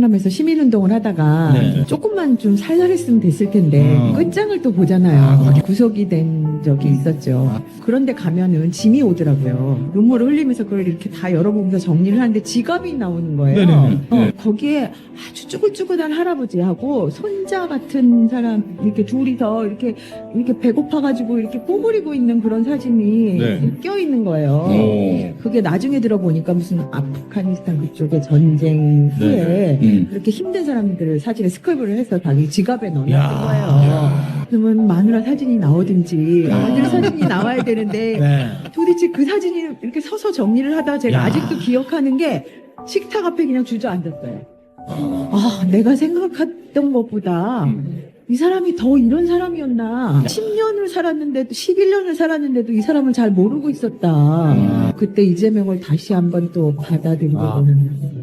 성남에서 시민운동을 하다가 네. 조금만 좀 살살했으면 됐을 텐데 어. 끝장을 또 보잖아요. 아, 그렇죠. 구속이 된 적이 있었죠. 아. 그런데 가면은 짐이 오더라고요. 눈물을 흘리면서 그걸 이렇게 다 열어보면서 정리를 하는데 지갑이 나오는 거예요. 네네네. 어, 네. 거기에 아주 쭈글쭈글한 할아버지하고 손자 같은 사람 이렇게 둘이서 이렇게 이렇게 배고파가지고 이렇게 꼬부리고 있는 그런 사진이 네. 껴 있는 거예요. 오. 그게 나중에 들어보니까 무슨 아프가니스탄 그쪽의 전쟁 후에 음. 그렇게 힘든 사람들을 사진에 스크랩을 해서 자기 지갑에 넣어놨던 야. 거예요. 야. 그러면 마누라 사진이 나오든지 야. 아들 사진이 나와야 되는데 네. 도대체 그 사진이 이렇게 서서 정리를 하다가 제가 야. 아직도 기억하는 게 식탁 앞에 그냥 주저앉았어요. 아. 아, 내가 생각했던 것보다 음. 이 사람이 더 이런 사람이었나. 10년을 살았는데도, 11년을 살았는데도 이 사람을 잘 모르고 있었다. 아. 그때 이재명을 다시 한번 또 받아들이게 아. 되는.